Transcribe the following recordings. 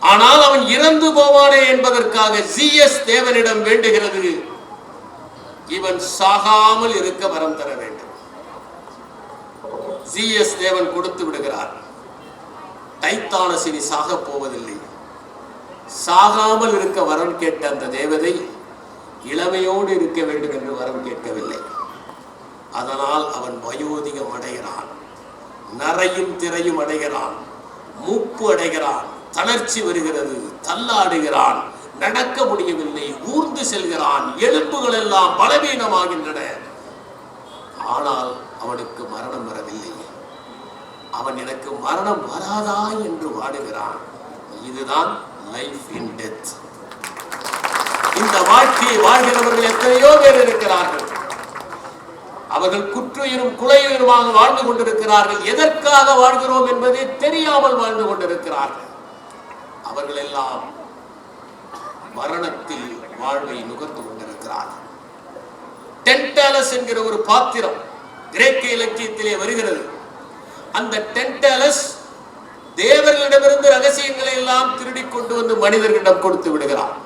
ஆனால் அவன் இறந்து போவானே என்பதற்காக ஜிஎஸ் தேவனிடம் வேண்டுகிறது. இவன் சாகாமல் இருக்க வரம் தர வேண்டும். ஜிஎஸ் தேவன் கொடுத்து விடுகிறார். டைத்தானசினி சாக போவதில்லை. சாகாமல் இருக்க வரம் கேட்ட அந்த தேவதை இளமையோடு இருக்க வேண்டும் என்று வரம் கேட்கவில்லை. அதனால் அவன் வயோதிகம் அடைகிறான். நரையும் திரையும் அடைகிறான். மூப்பு அடைகிறான். தளர்ச்சி வருகிறது தள்ளாடுகிறான் நடக்க முடியவில்லை ஊர்ந்து செல்கிறான் எலும்புகள் எல்லாம் பலவீனமாகின்றன. ஆனால் அவனுக்கு மரணம் வரவில்லை. அவன் எனக்கு மரணம் வராதா என்று வாடுகிறான். இதுதான் லைஃப் இன் டெத் இந்த வாழ்க்கையை வாழ்கிறவர்கள் எத்தனையோ பேர் இருக்கிறார்கள். அவர்கள் குற்றுயிரும் குலையுயிருமாக வாழ்ந்து கொண்டிருக்கிறார்கள். எதற்காக வாழ்கிறோம் என்பதே தெரியாமல் வாழ்ந்து கொண்டிருக்கிறார்கள். அவர்களெல்லாம் மரணத்தில் வாழ்வை நுகர்ந்து கொண்டிருக்கிறார்கள். டென்டாலஸ் என்கிற ஒரு பாத்திரம் கிரேக்க இலக்கியத்திலே வருகிறது. அந்த டென்டாலஸ் தேவர்களிடமிருந்து ரகசியங்களை எல்லாம் திருடி கொண்டு வந்து மனிதர்களிடம் கொடுத்து விடுகிறான்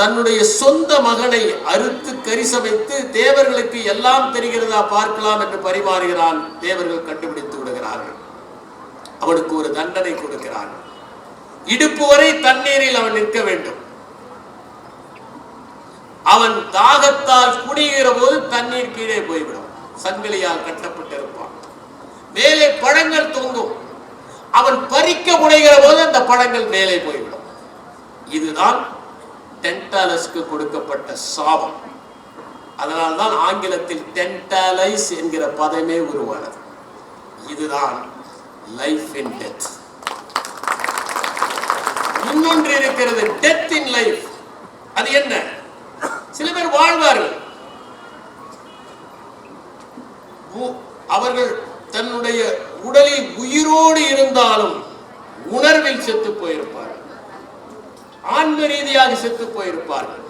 தன்னுடைய சொந்த மகனை அறுத்து கரிசமைத்து தேவர்களுக்கு எல்லாம் தெரிகிறதா பார்க்கலாம் என்று பரிமாறுகிறான். தேவர்கள் கண்டுபிடித்து விடுகிறார்கள். அவனுக்கு ஒரு தண்டனை கொடுக்கிறான் இடுப்பு வரை தண்ணீரில் அவன் நிற்க வேண்டும். அவன் தாகத்தால் குடிகிற போது தண்ணீர் கீழே போய்விடும். சங்கிலியால் கட்டப்பட்டிருப்பான். மேலே பழங்கள் தொங்கும். அவன் பறிக்க முனைகிற போது அந்த பழங்கள் மேலே போய்விடும். இதுதான் டென்டாலஸ்க்கு கொடுக்கப்பட்ட சாபம். அதனால்தான் ஆங்கிலத்தில் டென்டாலைஸ் என்கிற பதமே உருவானது. இதுதான் லைஃப் இன் டெத். இன்னொன்று இருக்கிறது டெத் இன் லைஃப் அது என்ன? சில பேர் வாழ்வார்கள். அவர்கள் தன்னுடைய உடலில் உயிரோடு இருந்தாலும் உணர்வில் செத்து போயிருப்பார்கள். ஆன்ம ரீதியாக செத்து போயிருப்பார்கள்.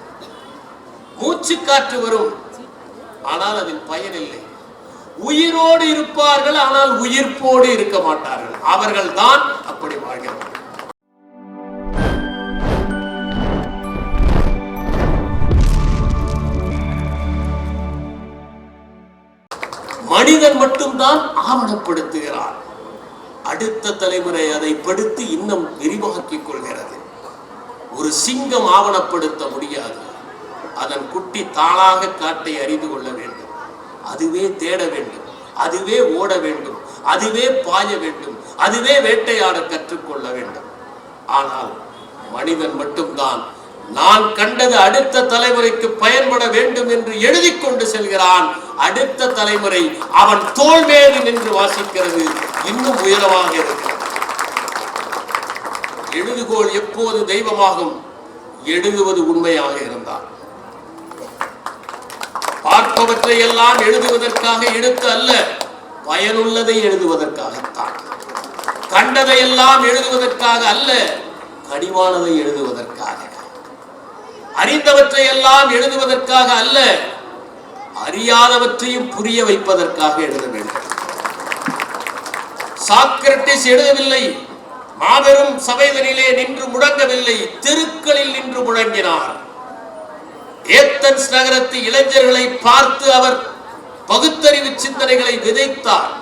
மூச்சு காற்று வரும் ஆனால் அதில் பயனில்லை உயிரோடு இருப்பார்கள் ஆனால் உயிர்ப்போடு இருக்க மாட்டார்கள். அவர்கள் தான் அப்படி மனிதன் மட்டும்தான் ஆவணப்படுத்துகிறான். அடுத்த தலைமுறை அதை படுத்து இன்னும் விரிவாக்கிக் கொள்கிறது. ஒரு சிங்கம் ஆவணப்படுத்த முடியாது. அதன் குட்டி தானாக காட்டை அறிந்து கொள்ள வேண்டும். அதுவே தேட வேண்டும். அதுவே ஓட வேண்டும். அதுவே பாய வேண்டும். அதுவே வேட்டையாட கற்றுக்கொள்ள வேண்டும். ஆனால் மனிதன் மட்டும்தான் நான் கண்டது அடுத்த தலைமுறைக்கு பயன்பட வேண்டும் என்று எழுதி கொண்டு செல்கிறான். அடுத்த தலைமுறை அவன் தோல் நின்று வாசிக்கிறது. இன்னும் உயரமாக இருக்கிறது எழுதுகோள் எப்போது தெய்வமாகும்? எழுதுவது உண்மையாக இருந்தால். பார்ப்பவற்றை எல்லாம் எழுதுவதற்காக எடுத்து அல்ல பயனுள்ளதை எழுதுவதற்காகத்தான். கண்டதை எல்லாம் எழுதுவதற்காக அல்ல கனிவானதை எழுதுவதற்காக. அறிந்தவற்றை எல்லாம் எழுதுவதற்காக அல்ல அறியாதவற்றையும் புரிய வைப்பதற்காக எழுத வேண்டும். சாக்ரட்டிஸ் எழுதவில்லை மாபெரும் சபைதனிலே நின்று முழங்கவில்லை தெருக்களில் நின்று முழங்கினார் ஏத்தன்ஸ் நகரத்து இளைஞர்களை பார்த்து அவர் பகுத்தறிவு சிந்தனைகளை விதைத்தார்.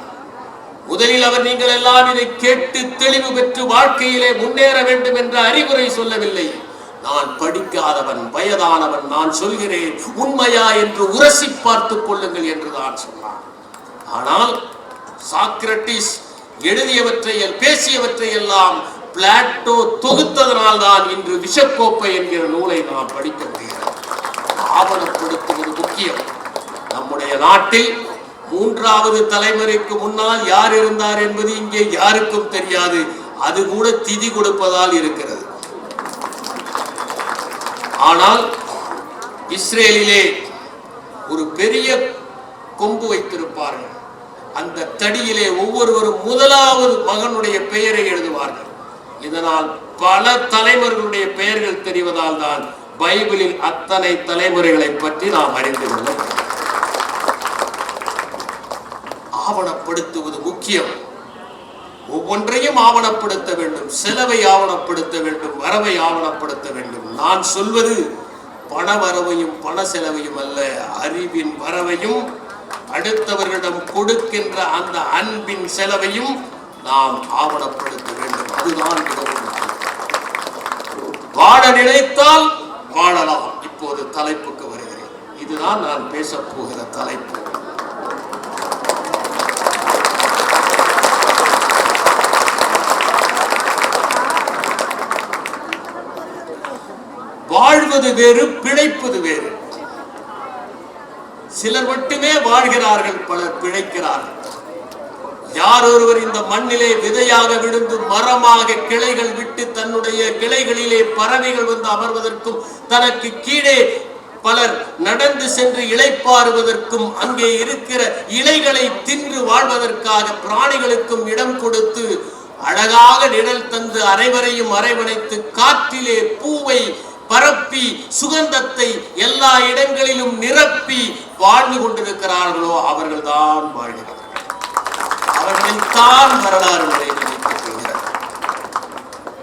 முதலில் அவர் நீங்கள் எல்லாம் இதை கேட்டு தெளிவு பெற்று வாழ்க்கையிலே முன்னேற வேண்டும் என்ற அறிவுரை சொல்லவில்லை. நான் படிக்காதவன் வயதானவன் நான் சொல்கிறேன் உண்மையா என்று உரசி பார்த்துக் கொள்ளுங்கள் என்று தான் சொன்னான். ஆனால் சாக்ரட்டிஸ் எழுதியவற்றை பேசியவற்றை எல்லாம் பிளாட்டோ தொகுத்ததனால் தான் இன்று விஷக்கோப்பை என்கிற நூலை நாம் படிக்க முடிகிறது. ஆவணப்படுத்துவது முக்கியம். நம்முடைய நாட்டில் மூன்றாவது தலைமுறைக்கு முன்னால் யார் இருந்தார் என்பது இங்கே யாருக்கும் தெரியாது. அது கூட திதி கொடுப்பதால் இருக்கிறது. ஆனால் இஸ்ரேலிலே ஒரு பெரிய கொம்பு வைத்திருப்பார்கள். அந்த தடியிலே ஒவ்வொருவரும் முதலாவது மகனுடைய பெயரை எழுதுவார்கள். இதனால் பல தலைவர்களுடைய பெயர்கள் தெரிவதால் தான் பைபிளில் அத்தனை தலைமுறைகளை பற்றி நாம் அறிந்து ஆவணப்படுத்துவது முக்கியம். ஒவ்வொன்றையும் ஆவணப்படுத்த வேண்டும் செலவை ஆவணப்படுத்த வேண்டும் வரவை ஆவணப்படுத்த வேண்டும். நான் சொல்வது பண வரவையும் பண செலவையும் அல்ல அறிவின் வரவையும் அடுத்தவர்களிடம் கொடுக்கின்ற அந்த அன்பின் செலவையும் நாம் ஆவணப்படுத்த வேண்டும். அதுதான் வாழ நினைத்தால் வாழலாம். இப்போது தலைப்புக்கு வருகிறேன். இதுதான் நான் பேசப்போகிற தலைப்பு. வாழ்வது வேறு பிழைப்பது வேறு. சிலர் மட்டுமே வாழ்கிறார்கள் பலர் பிழைக்கிறார்கள். யார் ஒருவர் இந்த மண்ணிலே விதையாக விழுந்து மரமாக கிளைகள் விட்டு தன்னுடைய கிளைகளிலே பறவைகள் வந்து அமர்வதற்கும் தனக்கு கீழே பலர் நடந்து சென்று இழைப்பாறுவதற்கும் அங்கே இருக்கிற இலைகளை தின்று வாழ்வதற்காக பிராணிகளுக்கும் இடம் கொடுத்து அழகாக நிழல் தந்து அனைவரையும் அரைவணைத்து காற்றிலே பூவை பரப்பி சுகந்தத்தை எல்லா இடங்களிலும் நிரப்பி வாழ்ந்து கொண்டிருக்கிறார்களோ அவர்கள்தான் வாழ்கிறார்கள். அவர்களைத்தான் வரலாறு நினைக்கப்படுகிறது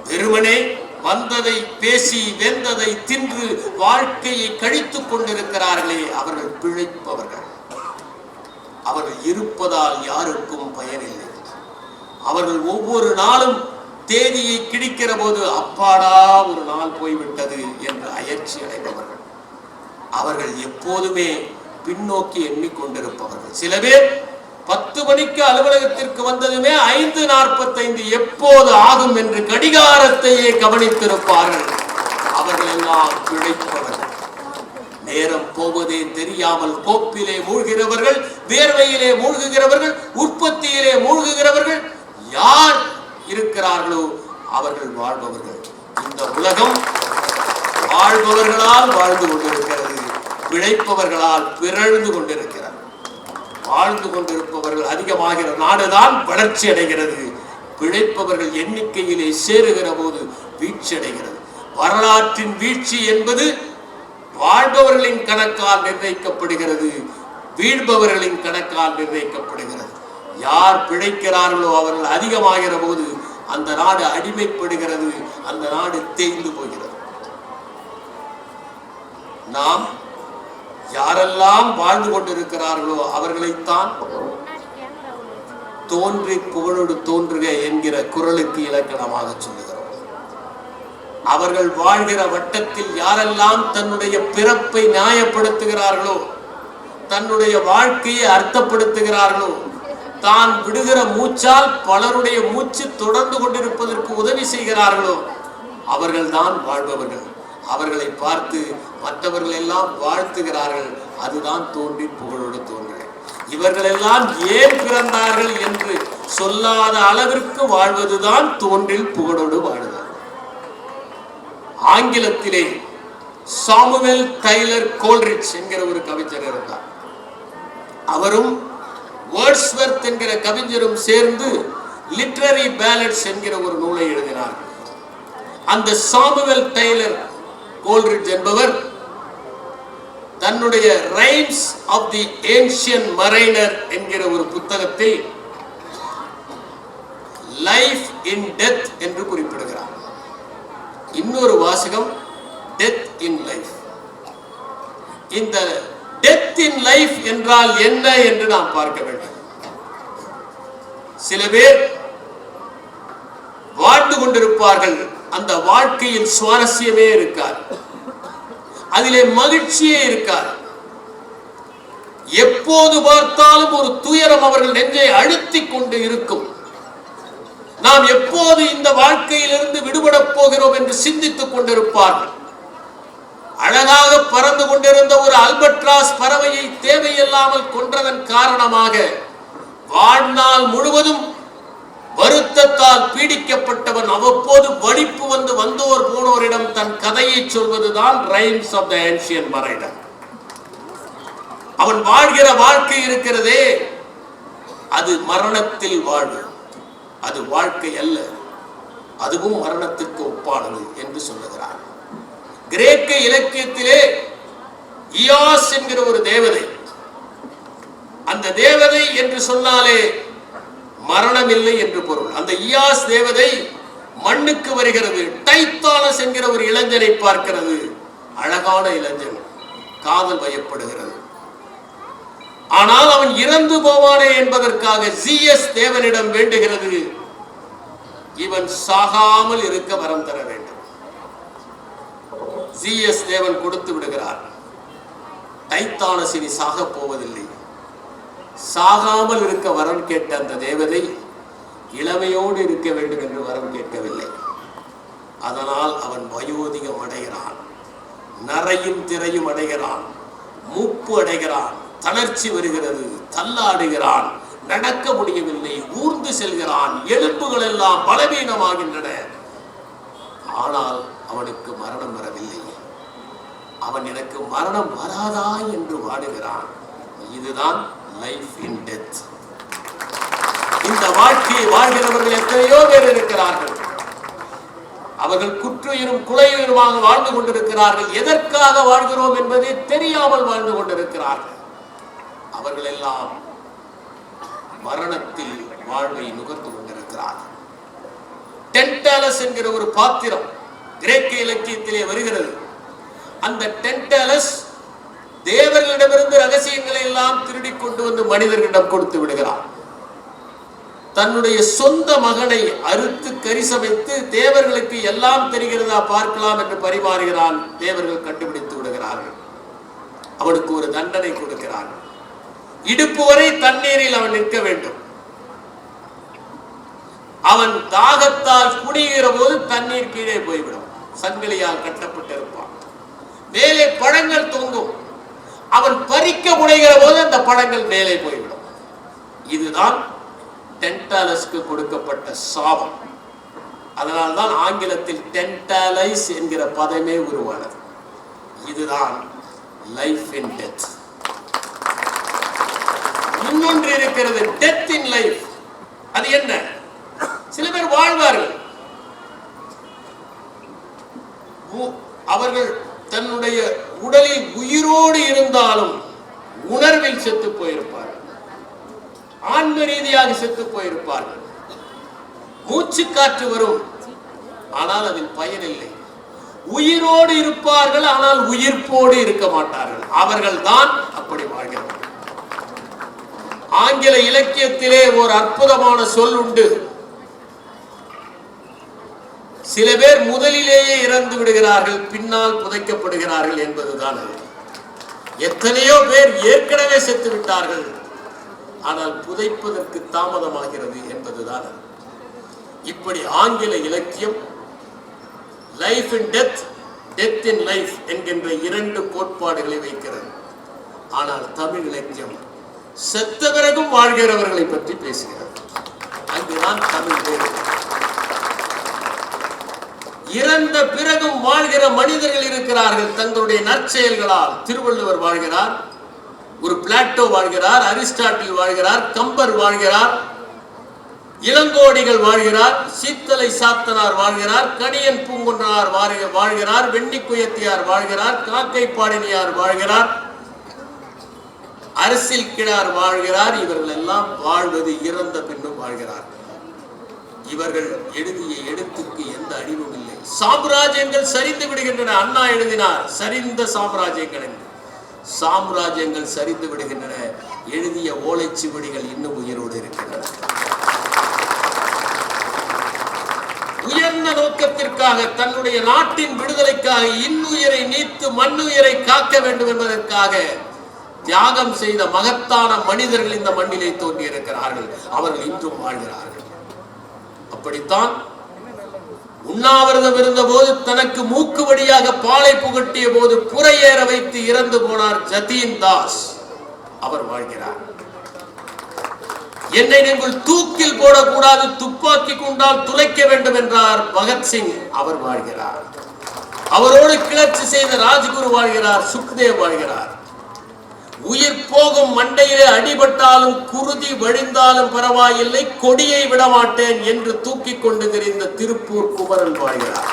வெறுமனே வந்ததை பேசி வெந்ததை தின்று வாழ்க்கையை கழித்துக் கொண்டிருக்கிறார்களே அவர்கள் பிழைப்பவர்கள். அவர்கள் இருப்பதால் யாருக்கும் பயனில்லை. அவர்கள் ஒவ்வொரு நாளும் தேதியை கிடிக்கிற போது அப்பாடா ஒரு நாள் போய்விட்டது என்று அயற்சி அடைபவர்கள். அவர்கள் எப்போதுமே பின்னோக்கி எண்ணிக்கொண்டிருப்பவர்கள். சில பேர் பத்து மணிக்கு அலுவலகத்திற்கு வந்ததுமே ஐந்து நாற்பத்தைந்து எப்போது ஆகும் என்று கடிகாரத்தையே கவனித்திருப்பார்கள். அவர்கள் எல்லாம் பிழைப்பவர்கள். நேரம் போவதே தெரியாமல் கோப்பிலே மூழ்கிறவர்கள் வேர்வையிலே மூழ்குகிறவர்கள் உற்பத்தியிலே மூழ்குகிறவர்கள் யார் இருக்கிறார்களோ அவர்கள் வாழ்பவர்கள். இந்த உலகம் வாழ்பவர்களால் வாழ்ந்து கொண்டிருக்கிறது பிழைப்பவர்களால் பிறழ்ந்து கொண்டிருக்கிறது. வாழ்ந்து கொண்டிருப்பவர்கள் அதிகமாகிற நாடுதான் வளர்ச்சி அடைகிறது. பிழைப்பவர்கள் எண்ணிக்கையிலே சேருகிற போது வீழ்ச்சி அடைகிறது. வரலாற்றின் வீழ்ச்சி என்பது வாழ்பவர்களின் கணக்கால் நிர்ணயிக்கப்படுகிறது வீழ்பவர்களின் கணக்கால் நிர்ணயிக்கப்படுகிறது. யார் பிழைக்கிறார்களோ அவர்கள் அதிகமாகிற போது அந்த நாடு அடிமைப்படுகிறது அந்த நாடு தேய்ந்து போகிறது. நாம் யாரெல்லாம் வாழ்ந்து கொண்டிருக்கிறார்களோ அவர்களைத்தான் தோன்றி புகழோடு தோன்றுக என்கிற குரலுக்கு இலக்கணமாக சொல்லுகிறோம். அவர்கள் வாழ்கிற வட்டத்தில் யாரெல்லாம் தன்னுடைய பிறப்பை நியாயப்படுத்துகிறார்களோ தன்னுடைய வாழ்க்கையை அர்த்தப்படுத்துகிறார்களோ தான் விடுகிற மூச்சால் பலருடைய மூச்சு தொடர்ந்து கொண்டிருப்பதற்கு உதவி செய்கிறார்களோ அவர்கள் தான் வாழ்பவர்கள். அவர்களை பார்த்து மற்றவர்கள் எல்லாம் வாழ்த்துகிறார்கள். அதுதான் தோன்றி புகழோடு தோன்றுக இவர்கள் எல்லாம் ஏன் பிறந்தார்கள் என்று சொல்லாத அளவிற்கு வாழ்வதுதான் தோன்றில் புகழோடு வாழ்வார் ஆங்கிலத்திலே சாமுவேல் டைலர் கோல்ரிட்ஜ் என்கிற ஒரு கவிஞர் இருந்தார். அவரும் வேர்ட்ஸ்வர்த் என்கிற கவிஞரும் சேர்ந்து லிட்ரரி பேலட்ஸ் என்கிற ஒரு நூலை எழுதினார். அந்த சாமுவல் டெய்லர் கோல்ரிட்ஜ் என்பவர் தன்னுடைய rime of the ancient mariner என்கிற ஒரு புத்தகத்தில் லைஃப் இன் டெத் என்று குறிப்பிடுகிறார். இன்னொரு வாசகம் டெத் இன் லைஃப் இந்த டெத் இன் லைஃப் என்றால் என்ன என்று நாம் பார்க்க வேண்டும். சில பேர் வாழ்ந்து கொண்டிருப்பார்கள். அந்த வாழ்க்கையில் சுவாரஸ்யமே இருக்காது. அதிலே மகிழ்ச்சியே இருக்காது. எப்போது பார்த்தாலும் ஒரு துயரம் அவர்கள் நெஞ்சை அழுத்திக் கொண்டு இருக்கும். நாம் எப்போது இந்த வாழ்க்கையிலிருந்து விடுபடப் போகிறோம் என்று சிந்தித்துக் கொண்டிருப்பார்கள். அழகாக பறந்து கொண்டிருந்த ஒரு அல்பட்ராஸ் பறவையை தேவையில்லாமல் கொன்றதன் காரணமாக வாழ்நாள் முழுவதும் வருத்தத்தால் பீடிக்கப்பட்டவன் அவ்வப்போது வலிப்பு வந்து வந்தோர் போனோரிடம் தன் கதையை சொல்வதுதான் rime of the ancient mariner அவன் வாழ்கிற வாழ்க்கை இருக்கிறதே அது மரணத்தில் வாழ்வு அது வாழ்க்கை அல்ல அதுவும் மரணத்திற்கு ஒப்பானது என்று சொல்லுகிறார் கிரேக்க இலக்கியத்திலே இயாஸ் என்கிற ஒரு தேவதை அந்த தேவதை என்று சொன்னாலே மரணம் இல்லை என்று பொருள். அந்த இயாஸ் தேவதை மண்ணுக்கு வருகிறது. டைத்தானஸ் என்கிற ஒரு இளைஞனை பார்க்கிறது. அழகான இளைஞன். காதல் வயப்படுகிறது. ஆனால் அவன் இறந்து போவானே என்பதற்காக ஜிஎஸ் தேவனிடம் வேண்டுகிறது. இவன் சாகாமல் இருக்க வரம் தர வேண்டும். ஜிஎஸ் தேவன் கொடுத்து விடுகிறார். டைத்தானசினி சாகப் போவதில்லை. சாகாமல் இருக்க வரம் கேட்ட அந்த தேவதை இளமையோடு இருக்க வேண்டும் என்று வரம் கேட்கவில்லை. அதனால் அவன் வயோதிகம் அடைகிறான். நரையும் திரையும் அடைகிறான். மூப்பு அடைகிறான். தளர்ச்சி வருகிறது. தள்ளாடுகிறான். நடக்க முடியவில்லை. ஊர்ந்து செல்கிறான். எலும்புகள் எல்லாம் பலவீனமாகின்றன. ஆனால் அவனுக்கு மரணம் வரவில்லை. அவன் எனக்கு மரணம் வராதா என்று வாடுகிறான். இதுதான் லைஃப் இன் டெத் இந்த வாழ்க்கையை வாழ்கிறவர்கள் எத்தனையோ பேர் இருக்கிறார்கள். அவர்கள் குற்றுயிரும் குலையுயிருமாக வாழ்ந்து கொண்டிருக்கிறார்கள். எதற்காக வாழ்கிறோம் என்பதை தெரியாமல் வாழ்ந்து கொண்டிருக்கிறார்கள். அவர்கள் எல்லாம் மரணத்தில் வாழ்வை நுகர்ந்து கொண்டிருக்கிறார்கள். டென்டாலஸ் என்கிற ஒரு பாத்திரம் கிரேக்க இலக்கியத்திலே வருகிறது. அந்த டென்டாலஸ் தேவர்களிடமிருந்து ரகசியங்களை எல்லாம் திருடி கொண்டு வந்து மனிதர்களிடம் கொடுத்து விடுகிறார். தன்னுடைய சொந்த மகனை அறுத்து கறி சமைத்து தேவர்களுக்கு எல்லாம் தெரிகிறதா பார்க்கலாம் என்று பரிமாறுகிறான். தேவர்கள் கண்டுபிடித்து விடுகிறார்கள். அவனுக்கு ஒரு தண்டனை கொடுக்கிறார்கள் இடுப்பு வரை தண்ணீரில் அவன் நிற்க வேண்டும். அவன் தாகத்தால் குடிகிற போது தண்ணீர் கீழே போய்விடும். சங்கிலியால் கட்டப்பட்டிருப்பான். மேலே பழங்கள் தொங்கும். அவன் பறிக்க முனைகிற போது அந்த பழங்கள் மேலே போய்விடும். இதுதான் டென்டாலஸ்க்கு கொடுக்கப்பட்ட சாபம். அதனால்தான் ஆங்கிலத்தில் டென்டாலைஸ் என்கிற பதமே உருவானது. இதுதான் லைஃப் இன் டெத். இன்னொன்று இருக்கிறது டெத் இன் லைஃப். அது என்ன? சில பேர் வாழ்வார்கள். அவர்கள் தன்னுடைய உடலில் உயிரோடு இருந்தாலும் உணர்வில் செத்து போயிருப்பார்கள் ஆன்ம ரீதியாக செத்து போயிருப்பார்கள் மூச்சு காற்று வரும் ஆனால் அதில் பயனில்லை உயிரோடு இருப்பார்கள் ஆனால் உயிர்ப்போடு இருக்க மாட்டார்கள். அவர்கள் தான் அப்படி வாழ்கிறார்கள். ஆங்கில இலக்கியத்திலே ஒரு அற்புதமான சொல் உண்டு சில பேர் முதலிலேயே இறந்து விடுகிறார்கள் பின்னால் புதைக்கப்படுகிறார்கள் என்பதுதான் அது. எத்தனையோ பேர் ஏற்கனவே செத்து விட்டார்கள் ஆனால் புதைப்பதற்கு தாமதமாகிறது என்பதுதான் இப்படி ஆங்கில இலக்கியம் life in death death in life என்கின்ற இரண்டு கோட்பாடுகளை வைக்கிறது. ஆனால் தமிழ் இலக்கியம் செத்த பிறகும் வாழ்கிறவர்களை பற்றி பேசுகிறது. அங்குதான் தமிழ் பேசுகிறது இறந்த பிறகும் வாழ்கிற மனிதர்கள் இருக்கிறார்கள் தங்களுடைய நற்செயல்களால். திருவள்ளுவர் வாழ்கிறார் ஒரு பிளாட்டோ வாழ்கிறார் அரிஸ்டாட்டில் வாழ்கிறார் கம்பர் வாழ்கிறார் இளங்கோடிகள் வாழ்கிறார் சீத்தலை சாத்தனார் வாழ்கிறார் கணியன் பூங்குன்றனார் வாழ்க- வாழ்கிறார் வெண்ணிக்குயத்தியார் வாழ்கிறார் காக்கை பாடினியார் வாழ்கிறார் அரசியல் கிழார் வாழ்கிறார் இவர்கள் எல்லாம் வாழ்வது இறந்த பின்னும் வாழ்கிறார் இவர்கள் எழுதிய எழுத்துக்கு எந்த அழிவும் இல்லை. சாம்ராஜ்யங்கள் சரிந்து விடுகின்றன. அண்ணா எழுதினார். சரிந்த சாம்ராஜ்யங்கள் என்று. சாம்ராஜ்யங்கள் சரிந்து விடுகின்றன. எழுதிய ஓலைச்சுவடிகள் இன்னும் உயிரோடு இருக்கின்றன. உயர்ந்த நோக்கத்திற்காக தன்னுடைய நாட்டின் விடுதலைக்காக இன்னுயிரை நீத்து மண்ணுயிரை காக்க வேண்டும் என்பதற்காக தியாகம் செய்த மகத்தான மனிதர்கள் இந்த மண்ணிலே தோன்றியிருக்கிறார்கள். அவர்கள் இன்றும் வாழ்கிறார்கள். அப்படித்தான் உண்ணாவிரதம் இருந்தபோது தனக்கு மூக்கு வழியாக பாலை புகட்டிய போது புறையேற வைத்து இறந்து போனார் ஜதீன் தாஸ். அவர் வாழ்கிறார். என்னை நீங்கள் தூக்கில் போடக்கூடாது துப்பாக்கி கொண்டால் துளைக்க வேண்டும் என்றார் பகத்சிங் அவர் வாழ்கிறார். அவரோடு கிளர்ச்சி செய்த ராஜ்குரு வாழ்கிறார் சுக்தேவ் வாழ்கிறார். உயிர் போகும் மண்டையிலே அடிபட்டாலும் குருதி வழிந்தாலும் பரவாயில்லை கொடியை விடமாட்டேன் என்று தூக்கிக் கொண்டு தெரிந்த திருப்பூர் குமரன் வாழ்கிறார்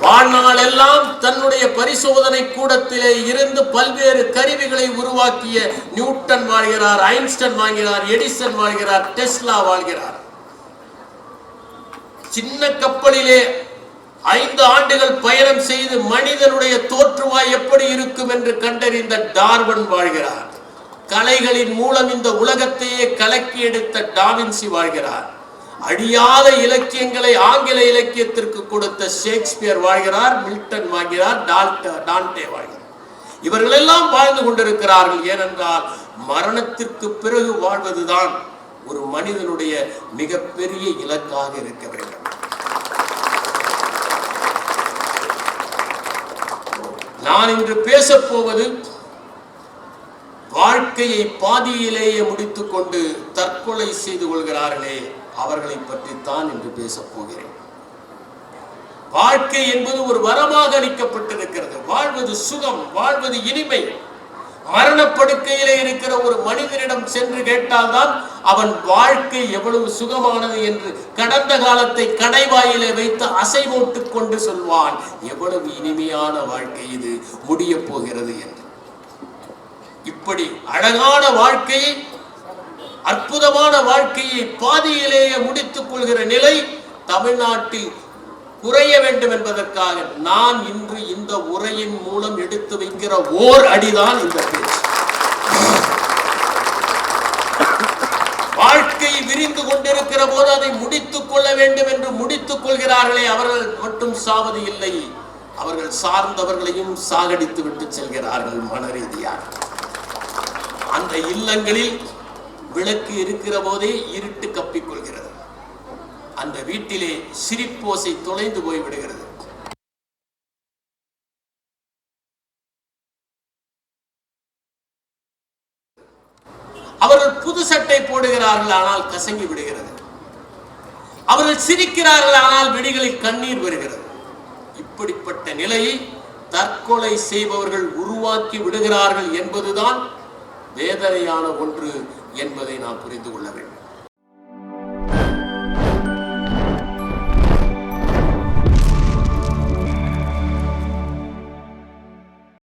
வாழ்நாள் எல்லாம் தன்னுடைய பரிசோதனை கூடத்திலே இருந்து பல்வேறு கருவிகளை உருவாக்கிய நியூட்டன் வாழ்கிறார் ஐன்ஸ்டன் வாழ்கிறார் எடிசன் வாழ்கிறார் டெஸ்லா வாழ்கிறார். சின்ன கப்பலிலே ஐந்து ஆண்டுகள் பயணம் செய்து மனிதனுடைய தோற்றுவாய் எப்படி இருக்கும் என்று கண்டறிந்த டார்வன் வாழ்கிறார். கலைகளின் மூலம் இந்த உலகத்தையே கலக்கி எடுத்த டாவின்சி வாழ்கிறார். அழியாத இலக்கியங்களை ஆங்கில இலக்கியத்திற்கு கொடுத்த ஷேக்ஸ்பியர் வாழ்கிறார் மில்டன் வாழ்கிறார் டான்டே வாழ்கிறார். இவர்கள் எல்லாம் வாழ்ந்து கொண்டிருக்கிறார்கள். ஏனென்றால் மரணத்திற்கு பிறகு வாழ்வதுதான் ஒரு மனிதனுடைய மிகப்பெரிய இலக்காக இருக்க வேண்டும். நான் இன்று பேசப்போவது வாழ்க்கையை பாதியிலேயே முடித்துக்கொண்டு தற்கொலை செய்து கொள்கிறார்களே அவர்களை பற்றித்தான் இன்று பேசப் போகிறேன் வாழ்க்கை என்பது ஒரு வரமாக அளிக்கப்பட்டிருக்கிறது. வாழ்வது சுகம் வாழ்வது இனிமை. மரணப்படுக்கையிலே இருக்கிற ஒரு மனிதனிடம் சென்று கேட்டால்தான் அவன் வாழ்க்கை எவ்வளவு சுகமானது என்று கடந்த காலத்தை கடைவாயிலே வைத்து அசை கொண்டு சொல்வான். எவ்வளவு இனிமையான வாழ்க்கை இது முடியப் போகிறது என்று. இப்படி அழகான வாழ்க்கையை அற்புதமான வாழ்க்கையை பாதியிலேயே முடித்துக் கொள்கிற நிலை தமிழ்நாட்டில் குறைய வேண்டும் என்பதற்காக நான் இன்று இந்த உரையின் மூலம் எடுத்து வைக்கிற ஓர் அடிதான் இந்த பேச்சு. வாழ்க்கை விரிந்து கொண்டிருக்கிற போது அதை முடித்துக் கொள்ள வேண்டும் என்று முடித்துக் கொள்கிறார்களே அவர்கள் மட்டும் சாவது இல்லை. அவர்கள் சார்ந்தவர்களையும் சாகடித்து விட்டு செல்கிறார்கள் மன ரீதியாக அந்த இல்லங்களில் விளக்கு இருக்கிற போதே இருட்டு கப்பிக்கொள்கிறது அந்த வீட்டிலே சிரிப்போசை தொலைந்து போய் விடுகிறது. அவர்கள் புது சட்டை போடுகிறார்கள் ஆனால் கசங்கி விடுகிறது. அவர்கள் சிரிக்கிறார்கள் ஆனால் வெடிகளில் கண்ணீர் வருகிறது. இப்படிப்பட்ட நிலையை தற்கொலை செய்பவர்கள் உருவாக்கி விடுகிறார்கள் என்பதுதான் வேதனையான ஒன்று என்பதை நாம் புரிந்து கொள்ள வேண்டும்.